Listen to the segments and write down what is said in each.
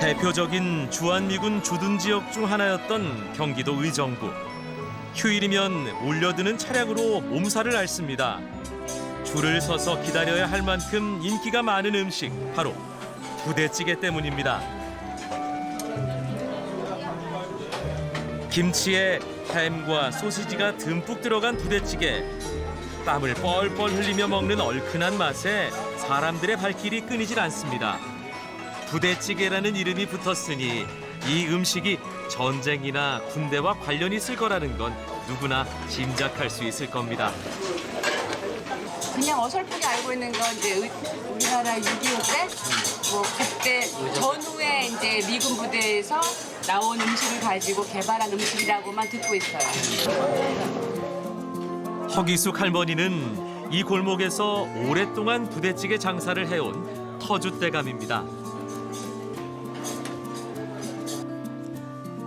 대표적인 주한미군 주둔 지역 중 하나였던 경기도 의정부. 휴일이면 몰려드는 차량으로 몸살을 앓습니다. 줄을 서서 기다려야 할 만큼 인기가 많은 음식 바로 부대찌개 때문입니다. 김치에 햄과 소시지가 듬뿍 들어간 부대찌개. 땀을 뻘뻘 흘리며 먹는 얼큰한 맛에 사람들의 발길이 끊이질 않습니다. 부대찌개라는 이름이 붙었으니 이 음식이 전쟁이나 군대와 관련이 있을 거라는 건 누구나 짐작할 수 있을 겁니다. 그냥 어설프게 알고 있는 건 이제 의- 우리나라 6.25 때, 뭐 그때 전후에 이제 미군 부대에서 나온 음식을 가지고 개발한 음식이라고만 듣고 있어요. 허기숙 할머니는 이 골목에서 오랫동안 부대찌개 장사를 해온 터줏대감입니다.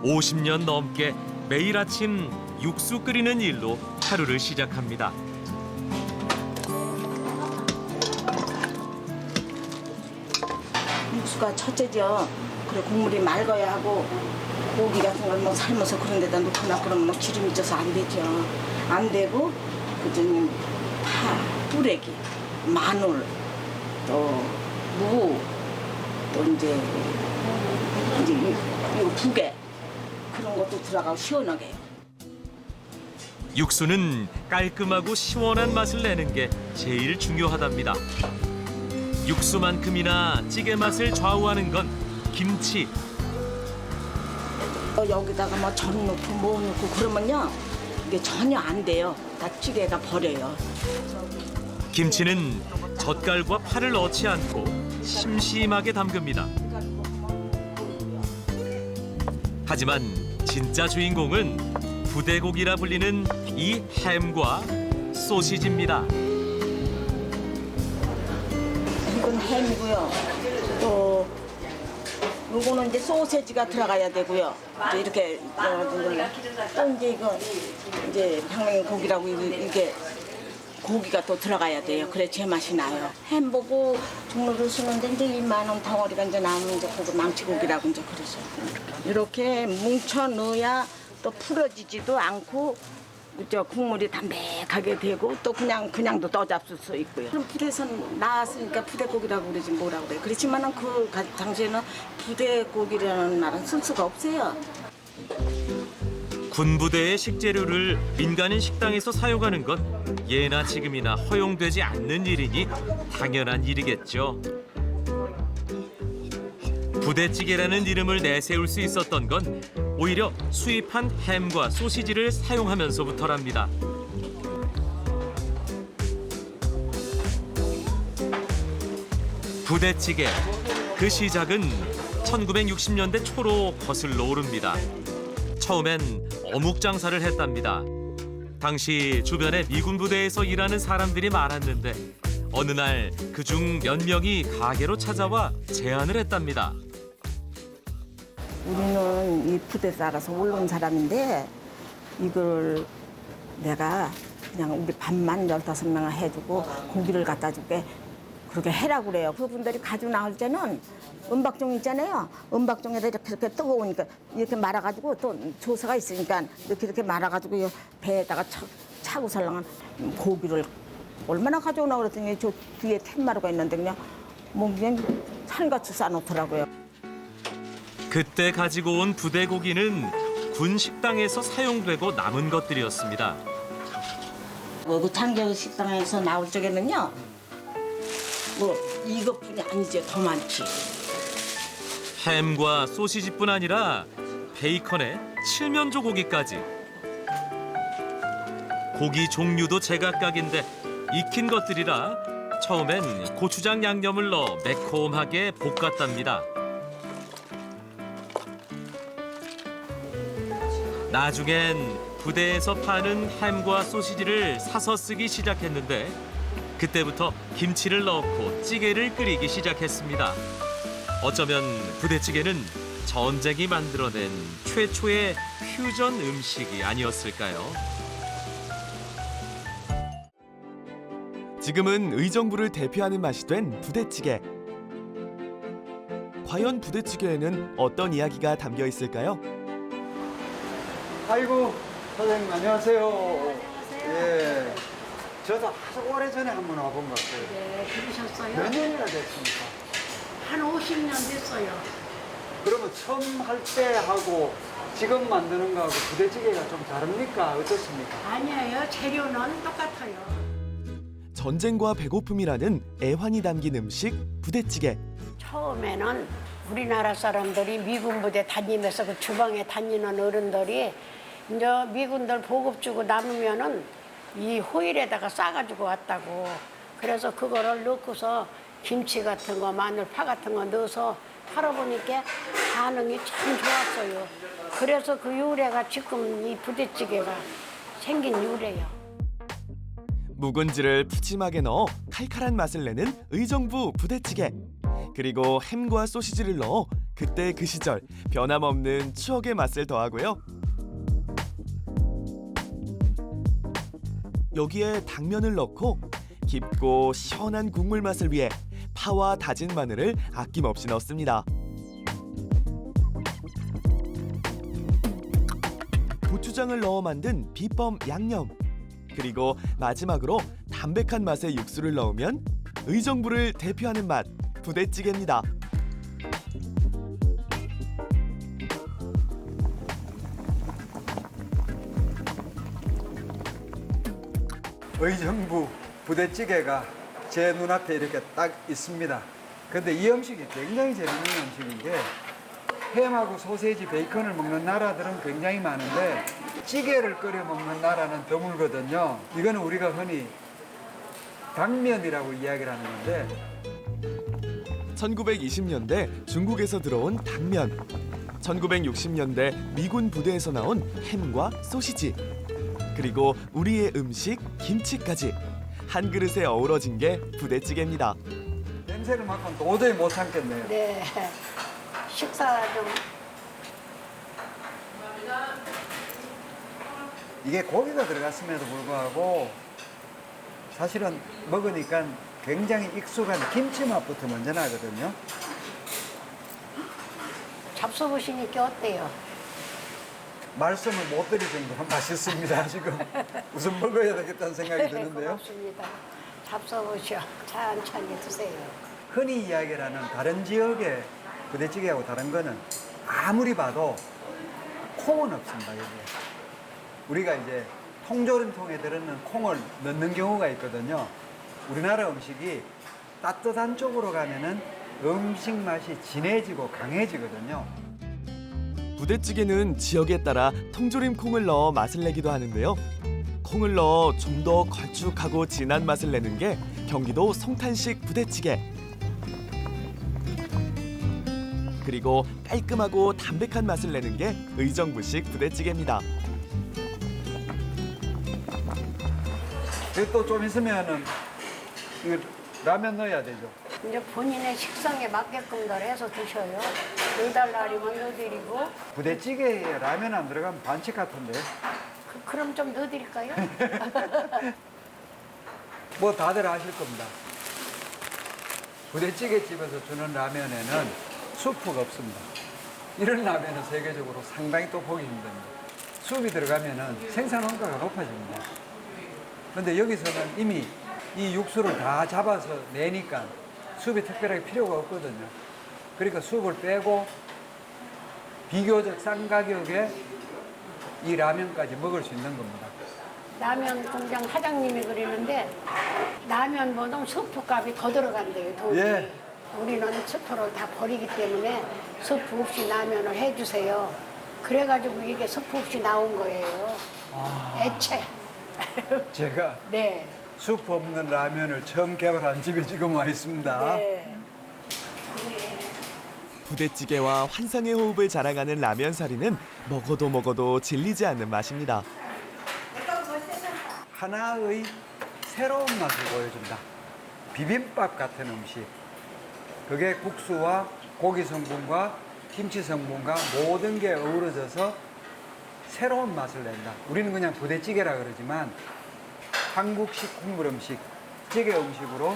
50년 넘게 매일 아침 육수 끓이는 일로 하루를 시작합니다. 육수가 첫째죠. 그래 국물이 맑아야 하고 고기 같은 걸뭐 삶아서 그런 데다 넣거나 그러면 뭐 기름이 쪄서 안 되죠. 안 되고 그전에 파, 뿌레기, 마늘, 또 무, 또 이제 이제 이- 이 부개 그런 것도 들어가고 시원하게. 육수는 깔끔하고 시원한 맛을 내는 게 제일 중요하답니다. 육수만큼이나 찌개 맛을 좌우하는 건 김치. 어, 여기다가 뭐전 넣고 뭐 넣고 그러면요 이게 전혀 안 돼요. 다 찌개가 버려요. 김치는 젓갈과 파를 넣지 않고 심심하게 담급니다. 하지만 진짜 주인공은 부대고기라 불리는 이 햄과 소시지입니다. 이건 햄이고요. 또 요거는 이제 소세지가 들어가야 되고요. 이제 이렇게 어, 또 이제 이거 이제 평양 고기라고 이게 고기가 또 들어가야 돼요. 그래 제 맛이 나요. 햄버거 종류를 쓰는데 이제 2만 원 덩어리가 이제 나오면 이제 그거 망치고기라고 이제 그러죠. 이렇게 뭉쳐 넣어야 또 풀어지지도 않고 저 국물이 담백하게 되고 또 그냥 그냥도 떠잡술 수 있고요. 그럼 부대에서 나왔으니까 부대고기라고 그러지 뭐라고 그래. 그렇지만은 그 가- 당시에는 부대고기라는 말은 쓸 수가 없어요. 군부대의 식재료를 민간인 식당에서 사용하는 건 예나 지금이나 허용되지 않는 일이니 당연한 일이겠죠. 부대찌개라는 이름을 내세울 수 있었던 건 오히려 수입한 햄과 소시지를 사용하면서부터랍니다. 부대찌개 그 시작은 1960년대 초로 거슬러 오릅니다. 처음엔 어묵 장사를 했답니다. 당시 주변에 미군 부대에서 일하는 사람들이 많았는데 어느 날 그중 몇 명이 가게로 찾아와 제안을 했답니다. 우리는 이 부대 살아서 올라온 사람인데 이걸 내가 그냥 우리 밥만 열다섯 명 해주고 고기를 갖다 줄게 그렇게 해라고 그래요. 그분들이 가지고 나올 때는 은박종 있잖아요. 은박종에다 이렇게 이렇게 뜨거우니까 이렇게 말아가지고 또 조사가 있으니까 이렇게 이렇게 말아가지고 이 배에다가 차, 차고 살랑한 고기를 얼마나 가져오나 그랬더니 저 뒤에 텐마루가 있는데 그냥 뭐 그냥 살같이 싸놓더라고요. 그때 가지고 온 부대 고기는 군 식당에서 사용되고 남은 것들이었습니다. 뭐, 그 장교 식당에서 나올 적에는요, 뭐, 이것뿐이 아니죠. 더 많지. 햄과 소시지뿐 아니라 베이컨에 칠면 조 고기까지. 고기 종류도 제각각인데 익힌 것들이라 처음엔 고추장 양념을 넣어 매콤하게 볶았답니다. 나중엔 부대에서 파는 햄과 소시지를 사서 쓰기 시작했는데 그때부터 김치를 넣고 찌개를 끓이기 시작했습니다. 어쩌면 부대찌개는 전쟁이 만들어낸 최초의 퓨전 음식이 아니었을까요? 지금은 의정부를 대표하는 맛이 된 부대찌개. 과연 부대찌개에는 어떤 이야기가 담겨 있을까요? 아이고 사장님 안녕하세요. 예. 저도 아주 오래 전에 한 번 와본 것 같아요. 네, 그러셨어요? 몇 년이나 됐습니까? 한 50년 됐어요. 그러면 처음 할 때 하고 지금 만드는 거하고 부대찌개가 좀 다릅니까? 어떻습니까? 아니에요. 재료는 똑같아요. 전쟁과 배고픔이라는 애환이 담긴 음식 부대찌개. 처음에는 우리나라 사람들이 미군 부대 다니면서 그 주방에 다니는 어른들이 이제 미군들 보급 주고 남으면은 이 호일에다가 싸가지고 왔다고. 그래서 그거를 넣고서 김치 같은 거, 마늘, 파 같은 거 넣어서 팔아보니까 반응이 참 좋았어요. 그래서 그 유래가 지금 이 부대찌개가 생긴 유래요. 묵은지를 푸짐하게 넣어 칼칼한 맛을 내는 의정부 부대찌개. 그리고 햄과 소시지를 넣어 그때 그 시절 변함없는 추억의 맛을 더하고요. 여기에 당면을 넣고 깊고 시원한 국물 맛을 위해 파와 다진 마늘을 아낌없이 넣습니다. 고추장을 넣어 만든 비법 양념. 그리고 마지막으로 담백한 맛의 육수를 넣으면 의정부를 대표하는 맛 부대찌개입니다. 의정부 부대찌개가 제 눈앞에 이렇게 딱 있습니다. 근데 이 음식이 굉장히 재밌는 음식인 게 햄하고 소세지, 베이컨을 먹는 나라들은 굉장히 많은데 찌개를 끓여 먹는 나라는 드물거든요. 이거는 우리가 흔히 당면이라고 이야기를 하는 건데 1920년대 중국에서 들어온 당면. 1960년대 미군 부대에서 나온 햄과 소시지. 그리고 우리의 음식 김치까지 한 그릇에 어우러진 게 부대찌개입니다. 냄새를 맡고는 도저히 못 참겠네요. 네. 식사 좀 이게 고기가 들어갔음에도 불구하고 사실은 먹으니까 굉장히 익숙한 김치 맛부터 먼저 나거든요. 잡숴보시니까 어때요? 말씀을 못 드릴 정도로 맛있습니다. 지금 우선 먹어야 되겠다는 생각이 네, 드는데요. 고맙습니다. 잡숴보시오. 천천히 드세요. 흔히 이야기하는 다른 지역의 부대찌개하고 다른 거는 아무리 봐도 콩은 없습니다. 여기에. 우리가 이제 통조림통에 들어있는 콩을 넣는 경우가 있거든요. 우리나라 음식이 따뜻한 쪽으로 가면은 음식 맛이 진해지고 강해지거든요. 부대찌개는 지역에 따라 통조림 콩을 넣어 맛을 내기도 하는데요. 콩을 넣어 좀 더 걸쭉하고 진한 맛을 내는 게 경기도 송탄식 부대찌개. 그리고 깔끔하고 담백한 맛을 내는 게 의정부식 부대찌개입니다. 또 좀 있으면은 라면 넣어야 되죠. 이제 본인의 식성에 맞게끔 들 해서 드셔요. 넣어달라면 넣어드리고 부대찌개에 라면 안 들어가면 반칙 같은데. 그, 그럼 좀 넣어드릴까요? 뭐 다들 아실 겁니다. 부대찌개 집에서 주는 라면에는 수프가 없습니다. 이런 라면은 세계적으로 상당히 또 보기 힘듭니다. 수프이 들어가면은 생산 원가가 높아집니다. 그런데 여기서는 이미 이 육수를 다 잡아서 내니까 수프이 특별하게 필요가 없거든요. 그러니까 수프를 빼고 비교적 싼 가격에 이 라면까지 먹을 수 있는 겁니다. 라면 공장 사장님이 그러는데 라면 보통 스프 값이 더 들어간대요 돈이. 예. 우리는 스프를 다 버리기 때문에 스프 없이 라면을 해주세요. 그래가지고 이게 스프 없이 나온 거예요. 애채. 제가 네. 수프 없는 라면을 처음 개발한 집에 지금 와 있습니다. 네. 부대찌개와 환상의 호흡을 자랑하는 라면사리는 먹어도 먹어도 질리지 않는 맛입니다. 하나의 새로운 맛을 보여준다. 비빔밥 같은 음식. 그게 국수와 고기 성분과 김치 성분과 모든 게 어우러져서 새로운 맛을 낸다. 우리는 그냥 부대찌개라 그러지만 한국식 국물 음식, 찌개 음식으로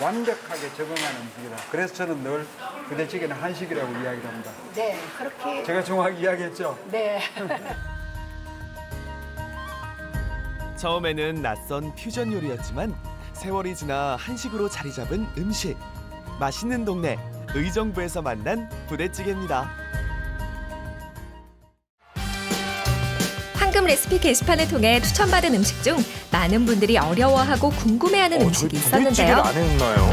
완벽하게 적응하는 음식이다. 그래서 저는 늘 부대찌개는 한식이라고 이야기를 합니다. 네, 그렇게. 제가 정확히 이야기했죠? 네. 처음에는 낯선 퓨전 요리였지만 세월이 지나 한식으로 자리 잡은 음식. 맛있는 동네 의정부에서 만난 부대찌개입니다. 황금 레시피 게시판을 통해 추천받은 음식 중 많은 분들이 어려워하고 궁금해하는 음식이 있었는데요. 했나요?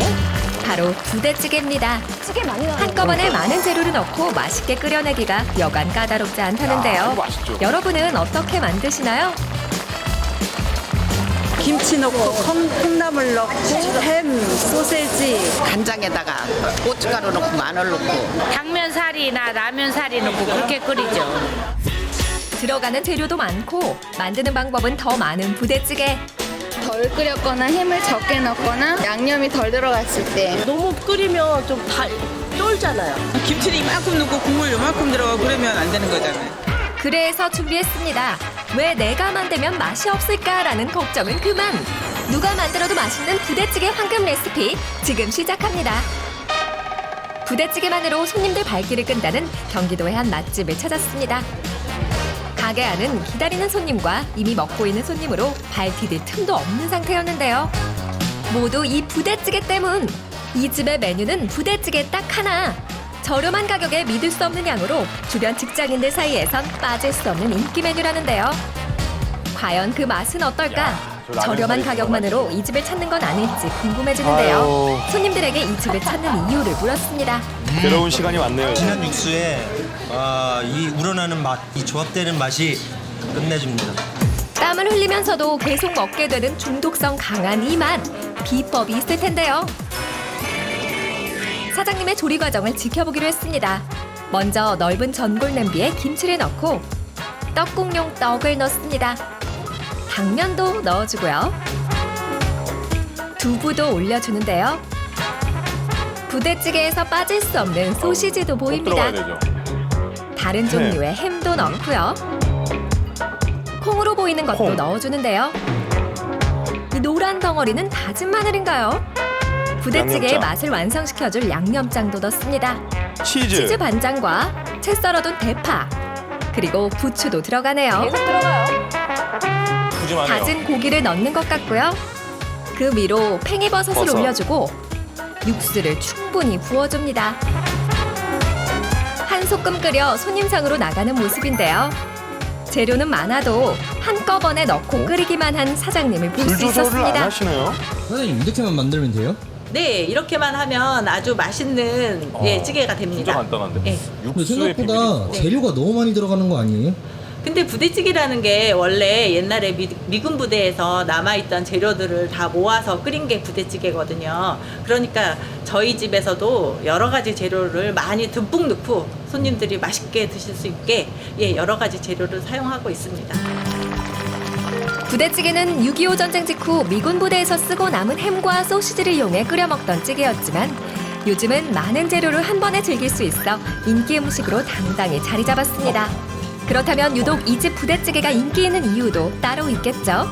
바로 부대찌개입니다. 한꺼번에 많은 재료를 넣고 맛있게 끓여내기가 여간 까다롭지 않다는데요. 맛있죠. 여러분은 어떻게 만드시나요? 김치 넣고 콩, 콩나물 넣고 햄, 소세지 간장에다가 고춧가루 넣고 마늘 넣고 당면살이나 라면살이 넣고 그렇게 끓이죠. 들어가는 재료도 많고 만드는 방법은 더 많은 부대찌개. 덜 끓였거나 햄을 적게 넣거나 양념이 덜 들어갔을 때 너무 끓이면 좀 달, 쫄잖아요. 김치를 이만큼 넣고 국물 요만큼 들어가고 그러면 안 되는 거잖아요. 그래서 준비했습니다. 왜 내가 만들면 맛이 없을까라는 걱정은 그만. 누가 만들어도 맛있는 부대찌개 황금 레시피 지금 시작합니다. 부대찌개만으로 손님들 발길을 끈다는 경기도의 한 맛집을 찾았습니다. 가게 안은 기다리는 손님과 이미 먹고 있는 손님으로 발 디딜 틈도 없는 상태였는데요. 모두 이 부대찌개 때문. 이 집의 메뉴는 부대찌개 딱 하나. 저렴한 가격에 믿을 수 없는 양으로 주변 직장인들 사이에선 빠질 수 없는 인기 메뉴라는데요. 과연 그 맛은 어떨까? 저 라면 저렴한 사이즈 가격만으로 이 집을 찾는 건 아닐지 궁금해지는데요. 아유. 손님들에게 이 집을 찾는 이유를 물었습니다. 괴로운 시간이 왔네요. 진한 육수에 아, 이 우러나는 맛, 이 조합되는 맛이 끝내줍니다. 땀을 흘리면서도 계속 먹게 되는 중독성 강한 이 맛. 비법이 있을 텐데요. 사장님의 조리 과정을 지켜보기로 했습니다. 먼저 넓은 전골 냄비에 김치를 넣고 떡국용 떡을 넣습니다. 당면도 넣어주고요. 두부도 올려주는데요. 부대찌개에서 빠질 수 없는 소시지도 꼭 보입니다. 들어가야 되죠. 다른 종류의 햄도 넣고요. 콩으로 보이는 것도 콩. 넣어주는데요. 이 노란 덩어리는 다진 마늘인가요? 부대찌개의 양념장. 맛을 완성시켜줄 양념장도 넣습니다. 치즈. 치즈 반장과 채 썰어둔 대파 그리고 부추도 들어가네요. 푸짐하네요. 다진 고기를 넣는 것 같고요. 그 위로 팽이버섯을 버섯. 올려주고 육수를 충분히 부어줍니다. 한 소끔 끓여 손님상으로 나가는 모습인데요. 재료는 많아도 한꺼번에 넣고 끓이기만 한 사장님을 볼불수 조절을 안 있었습니다. 하시네요. 사장님 이렇게만 만들면 돼요? 네, 이렇게만 하면 아주 맛있는 예, 찌개가 진짜 됩니다. 간단한데. 예. 근데 육수의 비밀이 생각보다 재료가 너무 많이 들어가는 거 아니에요? 근데 부대찌개라는 게 원래 옛날에 미, 미군 부대에서 남아있던 재료들을 다 모아서 끓인 게 부대찌개거든요. 그러니까 저희 집에서도 여러 가지 재료를 많이 듬뿍 넣고 손님들이 맛있게 드실 수 있게 예, 여러 가지 재료를 사용하고 있습니다. 부대찌개는 6.25 전쟁 직후 미군 부대에서 쓰고 남은 햄과 소시지를 이용해 끓여 먹던 찌개였지만 요즘은 많은 재료를 한 번에 즐길 수 있어 인기 음식으로 당당히 자리 잡았습니다. 그렇다면 유독 이 집 부대찌개가 인기 있는 이유도 따로 있겠죠.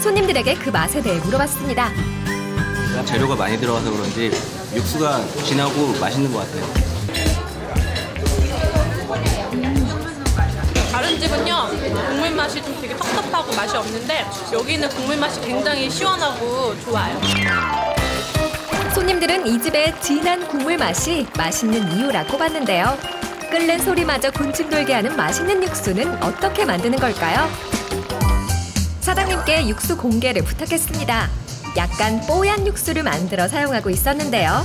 손님들에게 그 맛에 대해 물어봤습니다. 재료가 많이 들어가서 그런지 육수가 진하고 맛있는 것 같아요. 다른 집은요 국물 맛이 좀 되게 텁텁하고 맛이 없는데 여기는 국물 맛이 굉장히 시원하고 좋아요. 손님들은 이 집의 진한 국물 맛이 맛있는 이유라 꼽았는데요. 끓는 소리마저 군침 돌게 하는 맛있는 육수는 어떻게 만드는 걸까요? 사장님께 육수 공개를 부탁했습니다. 약간 뽀얀 육수를 만들어 사용하고 있었는데요.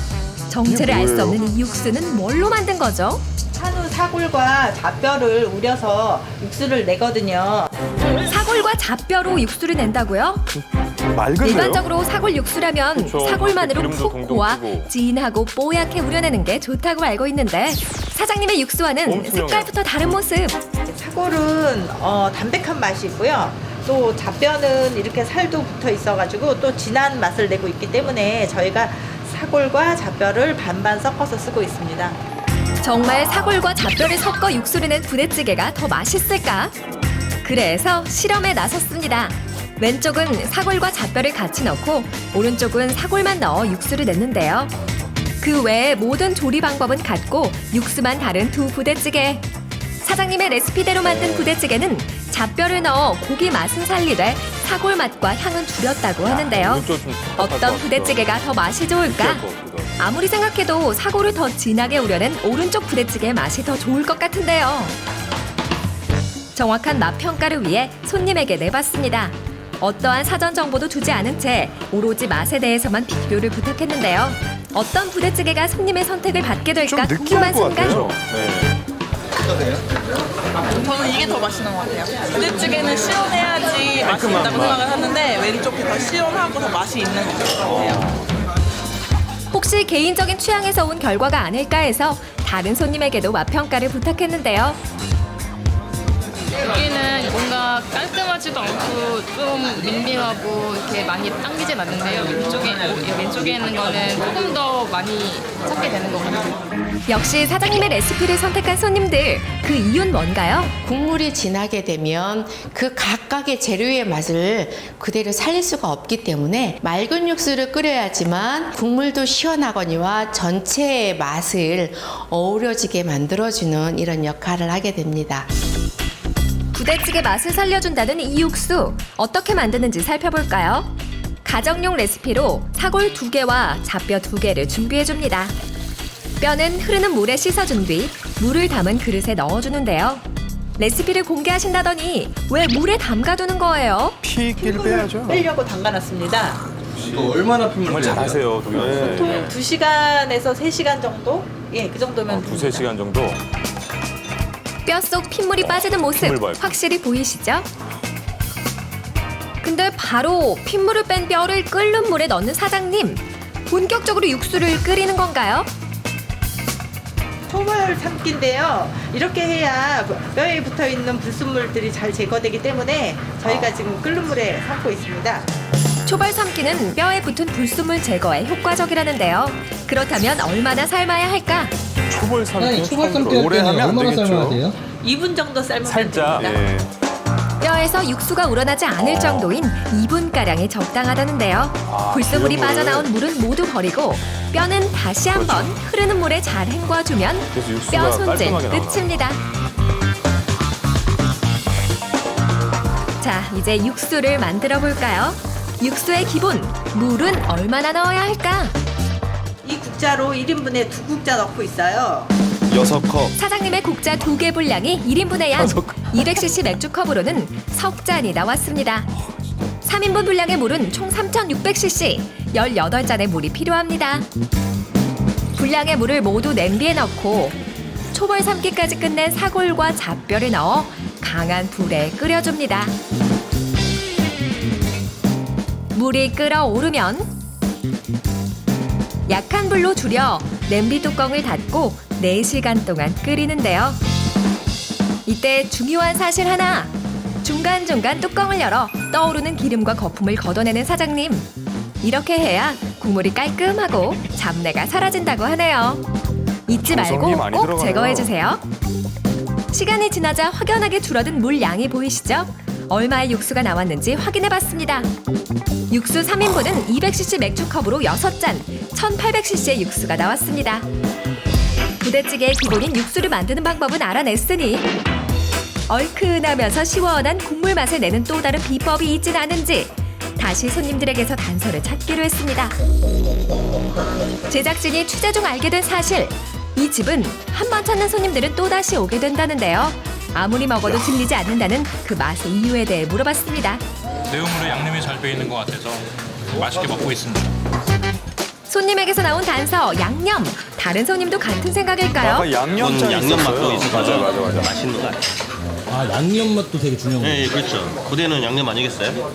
정체를 알 수 없는 이 육수는 뭘로 만든 거죠? 한우 사골과 잡뼈를 우려서 육수를 내거든요. 사골과 잡뼈로 육수를 낸다고요? 맑은데요? 일반적으로 사골 육수라면 그쵸. 사골만으로 기름도 푹 동동 고아 튀고. 진하고 뽀얗게 우려내는 게 좋다고 알고 있는데 사장님의 육수와는. 색깔부터 다른 모습. 사골은 어, 담백한 맛이 있고요. 또 잡뼈는 이렇게 살도 붙어 있어가지고 또 진한 맛을 내고 있기 때문에 저희가 사골과 잡뼈를 반반 섞어서 쓰고 있습니다. 정말 사골과 잡뼈를 섞어 육수를 낸 부대찌개가 더 맛있을까? 그래서 실험에 나섰습니다. 왼쪽은 사골과 잣뼈를 같이 넣고 오른쪽은 사골만 넣어 육수를 냈는데요. 그 외에 모든 조리 방법은 같고 육수만 다른 두 부대찌개. 사장님의 레시피대로 만든 부대찌개는 잡뼈를 넣어 고기 맛은 살리되 사골 맛과 향은 줄였다고 하는데요. 어떤 부대찌개가 더 맛이 좋을까? 아무리 생각해도 사골을 더 진하게 우려낸 오른쪽 부대찌개의 맛이 더 좋을 것 같은데요. 정확한 맛 평가를 위해 손님에게 내봤습니다. 어떠한 사전 정보도 주지 않은 채 오로지 맛에 대해서만 비교를 부탁했는데요. 어떤 부대찌개가 손님의 선택을 받게 될까 궁금한 순간 저는 이게 더 맛있는 것 같아요. 부대찌개는 시원해야지 맛이 있다고 생각을 하는데 왼쪽이 더 시원하고 더 맛이 있는 것 같아요. 혹시 개인적인 취향에서 온 결과가 아닐까 해서 다른 손님에게도 맛 평가를 부탁했는데요. 여기는 뭔가 깔끔하지도 않고 좀 밍밍하고 이렇게 많이 당기진 않는데요. 왼쪽에 이 왼쪽에 있는 거는 조금 더 많이 찾게 되는 것 같아요. 역시 사장님의 레시피를 선택한 손님들 그 이유는 뭔가요? 국물이 진하게 되면 그 각각의 재료의 맛을 그대로 살릴 수가 없기 때문에 맑은 육수를 끓여야지만 국물도 시원하거니와 전체의 맛을 어우러지게 만들어주는 이런 역할을 하게 됩니다. 부대찌개 맛을 살려준다는 이 육수 어떻게 만드는지 살펴볼까요? 가정용 레시피로 사골 두 개와 잡뼈 두 개를 준비해 줍니다. 뼈는 흐르는 물에 씻어준 뒤 물을 담은 그릇에 넣어주는데요. 레시피를 공개하신다더니 왜 물에 담가두는 거예요? 피기를 빼야죠. 빼려고 담가놨습니다. 이거 얼마나 정말 잘하세요, 동현 보통 2시간에서 3시간 정도? 예, 그 정도면 두세 시간 정도. 뼈속 핏물이 빠지는 모습 핏물 봐요. 확실히 보이시죠? 근데 바로 핏물을 뺀 뼈를 끓는 물에 넣는 사장님 본격적으로 육수를 끓이는 건가요? 초벌 삶기인데요. 이렇게 해야 뼈에 붙어 있는 불순물들이 잘 제거되기 때문에 저희가 지금 끓는 물에 삶고 있습니다. 초벌 삶기는 뼈에 붙은 불순물 제거에 효과적이라는데요. 그렇다면 얼마나 삶아야 할까? 초벌 사장님, 초벌 삶기 할 때는 얼마나 삶아야 돼요? 2분 정도 삶으면 살짝. 됩니다. 예. 뼈에서 육수가 우러나지 않을 정도인 2분가량이 적당하다는데요. 불순물이 기름을. 빠져나온 물은 모두 버리고 뼈는 다시 한번 흐르는 물에 잘 헹궈주면 그래서 육수가 뼈 손질 깔끔하게 나오나? 끝입니다. 자, 이제 육수를 만들어 볼까요? 육수의 기본, 물은 얼마나 넣어야 할까? 이 국자로 1인분에 두 국자 넣고 있어요. 여섯 컵. 사장님의 국자 두 개 분량이 1인분의 양 200cc 맥주컵으로는 석 잔이 나왔습니다. 3인분 분량의 물은 총 3,600cc 18잔의 물이 필요합니다. 분량의 물을 모두 냄비에 넣고 초벌 삶기까지 끝낸 사골과 잡뼈를 넣어 강한 불에 끓여줍니다. 물이 끓어오르면 약한 불로 줄여 냄비 뚜껑을 닫고 4시간 동안 끓이는데요. 이때 중요한 사실 하나. 중간중간 뚜껑을 열어 떠오르는 기름과 거품을 걷어내는 사장님. 이렇게 해야 국물이 깔끔하고 잡내가 사라진다고 하네요. 잊지 말고 꼭. 제거해 주세요. 시간이 지나자 확연하게 줄어든 물 양이 보이시죠? 얼마의 육수가 나왔는지 확인해 봤습니다. 육수 3인분은 200cc 맥주컵으로 6잔, 1800cc의 육수가 나왔습니다. 부대찌개의 기본인 육수를 만드는 방법은 알아냈으니 얼큰하면서 시원한 국물 맛을 내는 또 다른 비법이 있진 않은지 다시 손님들에게서 단서를 찾기로 했습니다. 제작진이 취재 중 알게 된 사실 이 집은 한 번 찾는 손님들은 또다시 오게 된다는데요. 아무리 먹어도 질리지 않는다는 그 맛의 이유에 대해 물어봤습니다. 내용물에 양념이 잘 배 있는 것 같아서 맛있게 먹고 있습니다. 손님에게서 나온 단서 양념. 다른 손님도 같은 생각일까요? 아까 양념 짠 양념 맛도. 있어서 맞아, 맞아, 맞아. 맛있는 거 같아요. 아 양념 맛도 되게 중요한 거예요. 네, 그렇죠. 부대는 양념 아니겠어요?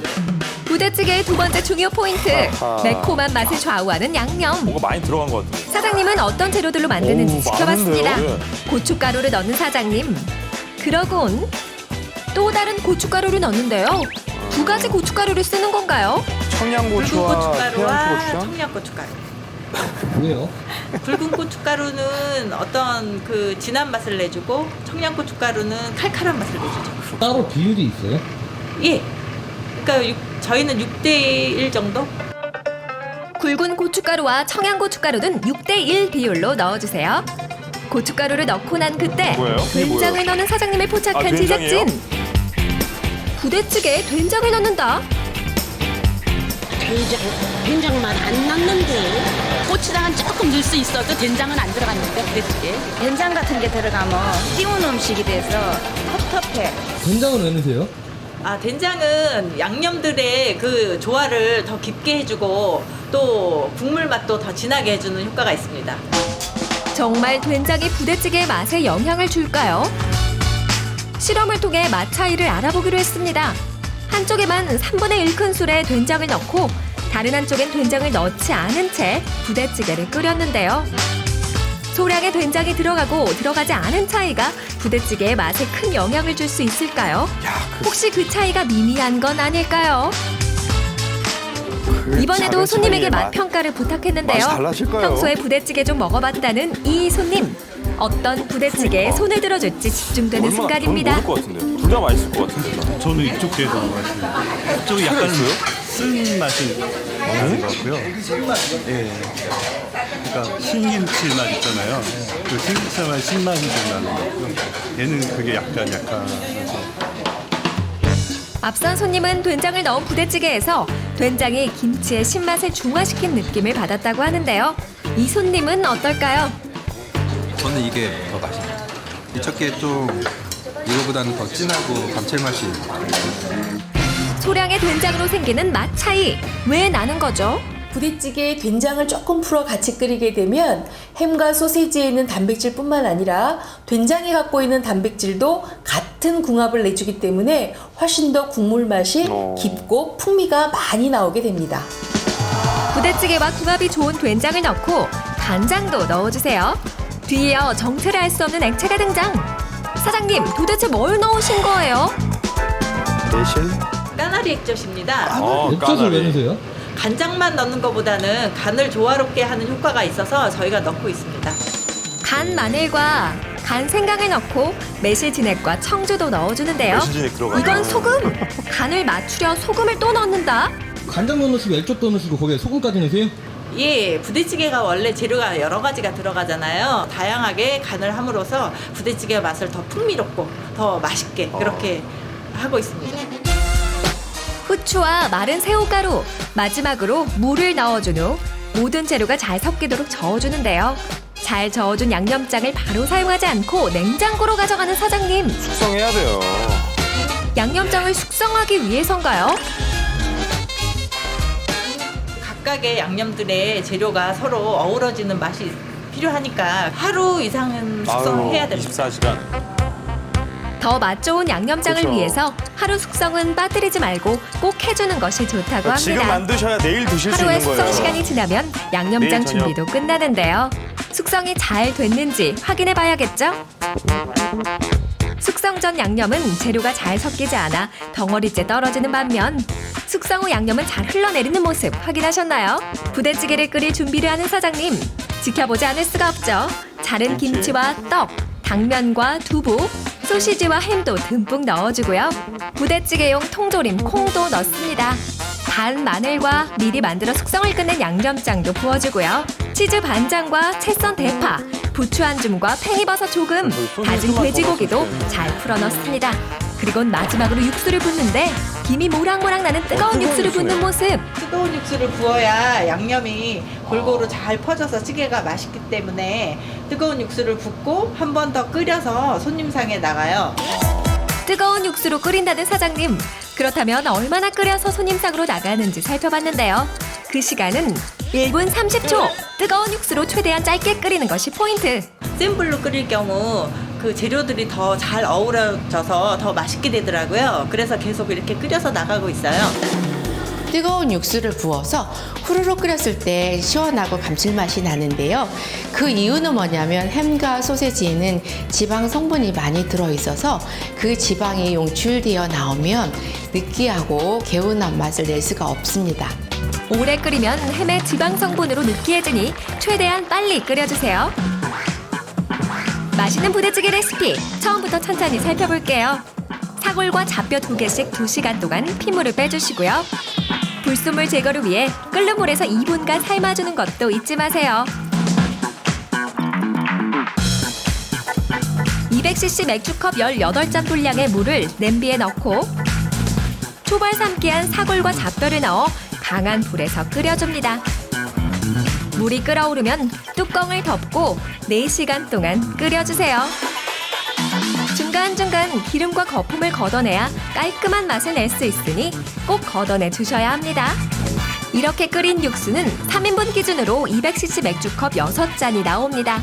부대찌개의 두 번째 중요 포인트. 아하. 매콤한 맛을 좌우하는 양념. 뭐가 많이 들어간 것 같아요. 사장님은 어떤 재료들로 만드는지 오, 지켜봤습니다. 많은데요? 고춧가루를 넣는 사장님. 그러곤 또 다른 고춧가루를 넣는데요. 두 가지 고춧가루를 쓰는 건가요? 붉은 청양고추와 고춧가루와 태양고추장. 청양 고춧가루. 왜요? 붉은 고춧가루는 어떤 그 진한 맛을 내주고 청양 고춧가루는 칼칼한 맛을 내주죠. 따로 비율이 있어요? 예. 그러니까 육- 저희는 6대1 정도? 굵은 고춧가루와 청양고춧가루는 6대1 비율로 넣어주세요. 고춧가루를 넣고 난 그때 뭐예요? 이게 된장을 뭐예요? 넣는 사장님을 포착한 아, 된장이에요? 제작진. 부대찌개에 된장을 넣는다. 된장, 된장 맛안 났는데. 고추장은 조금 넣을 수 있어도 된장은 안 들어갔는데 부대찌개. 된장 같은 게 들어가면 띄운 음식이 돼서 텁텁해. 된장은 왜 넣으세요? 아, 된장은 양념들의 그 조화를 더 깊게 해주고 또 국물 맛도 더 진하게 해주는 효과가 있습니다. 정말 된장이 부대찌개의 맛에 영향을 줄까요? 실험을 통해 맛 차이를 알아보기로 했습니다. 한쪽에만 3분의 1 큰술의 된장을 넣고 다른 한쪽엔 된장을 넣지 않은 채 부대찌개를 끓였는데요. 소량의 된장이 들어가고 들어가지 않은 차이가 부대찌개의 맛에 큰 영향을 줄 수 있을까요? 혹시 그 차이가 미미한 건 아닐까요? 이번에도 손님에게 맛 맛. 평가를 부탁했는데요. 맛이 달라질까요? 평소에 부대찌개 좀 먹어봤다는 이 손님. 어떤 부대찌개에 손을 들어줄지 집중되는 순간입니다. 모를 것 같은데. 둘 다 맛있을 것 같은데. 저는 이쪽 뒤에 더 맛있어요. 이쪽이 약간 쓴 맛이 나는 것 같고요. 예. 그러니까 신김치 맛 있잖아요. 그 신김치 맛 신맛이 좀 나는 것 같고요. 얘는 그게 약간 약간 해서 앞선 손님은 된장을 넣은 부대찌개에서 된장이 김치의 신맛을 중화시킨 느낌을 받았다고 하는데요. 이 손님은 어떨까요? 저는 이게 더 맛있어요. 이쪽 게좀 이거보다는 더 진하고 감칠맛이 소량의 된장으로 생기는 맛 차이 왜 나는 거죠? 부대찌개에 된장을 조금 풀어 같이 끓이게 되면 햄과 소시지에 있는 단백질뿐만 아니라 된장이 갖고 있는 단백질도 같 은 궁합을 내주기 때문에 훨씬 더 국물 맛이 깊고 풍미가 많이 나오게 됩니다. 부대찌개와 궁합이 좋은 된장을 넣고 간장도 넣어주세요. 뒤이어 정체를 알 수 없는 액체가 등장. 사장님 도대체 뭘 넣으신 거예요? 매실? 까나리 액젓입니다. 어, 액젓을 왜 넣으세요? 간장만 넣는 것보다는 간을 조화롭게 하는 효과가 있어서 저희가 넣고 있습니다. 간 마늘과 간 생강을 넣고 매실 진액과 청주도 넣어주는데요. 매실 진액 들어가요. 이건 소금. 간을 맞추려 소금을 또 넣는다. 간장도 넣으시고 액젓도 넣으시고 거기에 소금까지 넣으세요? 예, 부대찌개가 원래 재료가 여러 가지가 들어가잖아요. 다양하게 간을 함으로써 부대찌개 맛을 더 풍미롭고 더 맛있게 그렇게 하고 있습니다. 후추와 마른 새우가루, 마지막으로 물을 넣어준 후 모든 재료가 잘 섞이도록 저어주는데요. 잘 저어준 양념장을 바로 사용하지 않고 냉장고로 가져가는 사장님. 숙성해야 돼요. 양념장을 숙성하기 위해서인가요? 각각의 양념들의 재료가 서로 어우러지는 맛이 필요하니까 하루 이상은 숙성해야 됩니다. 24시간. 더 맛 좋은 양념장을 그렇죠. 위해서 하루 숙성은 빠뜨리지 말고 꼭 해주는 것이 좋다고 합니다. 지금 만드셔야 내일 드실 수 하루의 있는 숙성 거예요. 시간이 지나면 양념장 내일 저녁. 준비도 끝나는데요. 숙성이 잘 됐는지 확인해 봐야겠죠? 숙성 전 양념은 재료가 잘 섞이지 않아 덩어리째 떨어지는 반면 숙성 후 양념은 잘 흘러내리는 모습 확인하셨나요? 부대찌개를 끓일 준비를 하는 사장님 지켜보지 않을 수가 없죠. 자른 김치와 떡, 당면과 두부, 소시지와 햄도 듬뿍 넣어주고요. 부대찌개용 통조림 콩도 넣습니다. 단 마늘과 미리 만들어 숙성을 끝낸 양념장도 부어주고요. 치즈 반장과 채썬 대파, 부추 한 줌과 팽이버섯 조금, 다진 돼지고기도 잘 풀어 넣습니다. 그리곤 마지막으로 육수를 붓는데 김이 모락모락 나는 뜨거운 육수를 붓는 모습. 뜨거운 육수를 부어야 양념이 골고루 잘 퍼져서 찌개가 맛있기 때문에 뜨거운 육수를 붓고 한 번 더 끓여서 손님상에 나가요. 뜨거운 육수로 끓인다는 사장님. 그렇다면 얼마나 끓여서 손님상으로 나가는지 살펴봤는데요. 그 시간은 1분 30초. 뜨거운 육수로 최대한 짧게 끓이는 것이 포인트. 센 불로 끓일 경우 그 재료들이 더 잘 어우러져서 더 맛있게 되더라고요. 그래서 계속 이렇게 끓여서 나가고 있어요. 뜨거운 육수를 부어서 후루룩 끓였을 때 시원하고 감칠맛이 나는데요. 그 이유는 뭐냐면 햄과 소세지에는 지방 성분이 많이 들어있어서 그 지방이 용출되어 나오면 느끼하고 개운한 맛을 낼 수가 없습니다. 오래 끓이면 햄의 지방 성분으로 느끼해지니 최대한 빨리 끓여주세요. 맛있는 부대찌개 레시피 처음부터 천천히 살펴볼게요. 사골과 잡뼈 두 개씩 두시간 동안 피물을 빼주시고요. 불순물 제거를 위해 끓는 물에서 2분간 삶아주는 것도 잊지 마세요. 200cc 맥주컵 18잔 분량의 물을 냄비에 넣고 초벌 삶기 한 사골과 잡뼈를 넣어 강한 불에서 끓여줍니다. 물이 끓어오르면 뚜껑을 덮고 4시간 동안 끓여주세요. 중간중간 기름과 거품을 걷어내야 깔끔한 맛을 낼 수 있으니 꼭 걷어내 주셔야 합니다. 이렇게 끓인 육수는 3인분 기준으로 200cc 맥주컵 6잔이 나옵니다.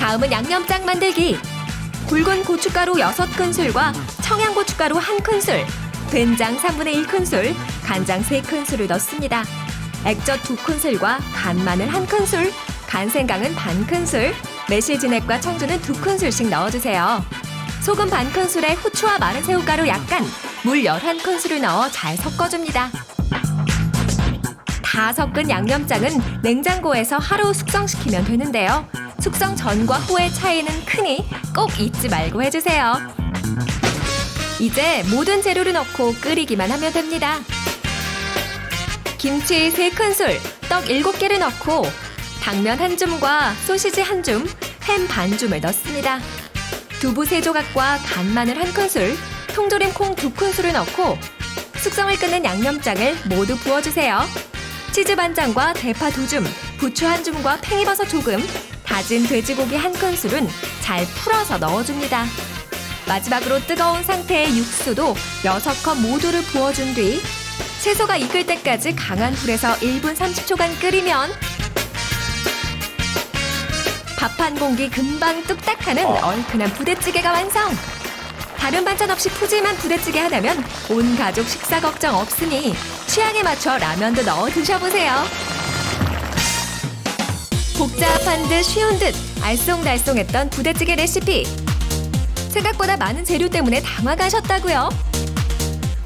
다음은 양념장 만들기. 굵은 고춧가루 6큰술과 청양고춧가루 1큰술, 된장 3분의 1큰술, 간장 3큰술을 넣습니다. 액젓 2큰술과 간마늘 1큰술, 간생강은 반큰술, 매실진액과 청주는 2큰술씩 넣어주세요. 소금 반 큰술에 후추와 마른 새우가루 약간, 물 11큰술을 넣어 잘 섞어줍니다. 다 섞은 양념장은 냉장고에서 하루 숙성시키면 되는데요. 숙성 전과 후의 차이는 크니 꼭 잊지 말고 해주세요. 이제 모든 재료를 넣고 끓이기만 하면 됩니다. 김치 3큰술, 떡 7개를 넣고 당면 한 줌과 소시지 한 줌, 햄 반 줌을 넣습니다. 두부 3조각과 간 마늘 한 큰술, 통조림 콩 2큰술을 넣고 숙성을 끊는 양념장을 모두 부어주세요. 치즈 반장과 대파 2줌, 부추 한 줌과 팽이버섯 조금, 다진 돼지고기 한 큰술은 잘 풀어서 넣어줍니다. 마지막으로 뜨거운 상태의 육수도 6컵 모두를 부어준 뒤 채소가 익을 때까지 강한 불에서 1분 30초간 끓이면 밥 한 공기 금방 뚝딱하는 얼큰한 부대찌개가 완성! 다른 반찬 없이 푸짐한 부대찌개 하나면 온 가족 식사 걱정 없으니 취향에 맞춰 라면도 넣어 드셔보세요. 복잡한 듯 쉬운 듯 알쏭달쏭했던 부대찌개 레시피. 생각보다 많은 재료 때문에 당황하셨다고요?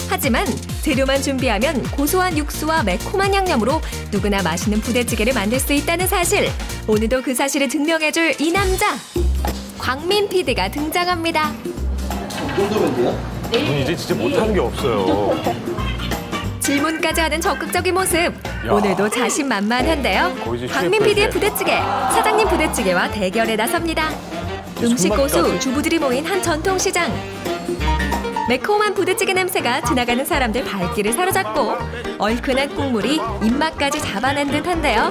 하지만 재료만 준비하면 고소한 육수와 매콤한 양념으로 누구나 맛있는 부대찌개를 만들 수 있다는 사실. 오늘도 그 사실을 증명해줄 이 남자. 광민 PD가 등장합니다. 이분 이제 진짜 못하는 게 없어요. 질문까지 하는 적극적인 모습. 오늘도 자신만만한데요. 거의 이제 광민 셰프의 PD의. 부대찌개, 사장님 부대찌개와 대결에 나섭니다. 음식 고수 손맛까지. 주부들이 모인 한 전통시장. 매콤한 부대찌개 냄새가 지나가는 사람들 발길을 사로잡고 얼큰한 국물이 입맛까지 잡아낸 듯한데요.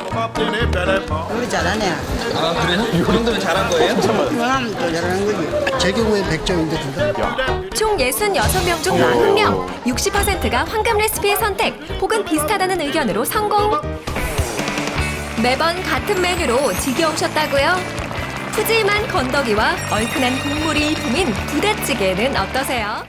우리 잘하네. 아 그래요? 이 정도면 잘한 거예요? 그럼 또 잘하는 거지. 제 경우에 100점인데 둘 다. 총 66명 중 40명, 60%가 황금 레시피의 선택 혹은 비슷하다는 의견으로 성공. 매번 같은 메뉴로 지겨우셨다고요? 푸짐한 건더기와 얼큰한 국물이 일품인 부대찌개는 어떠세요?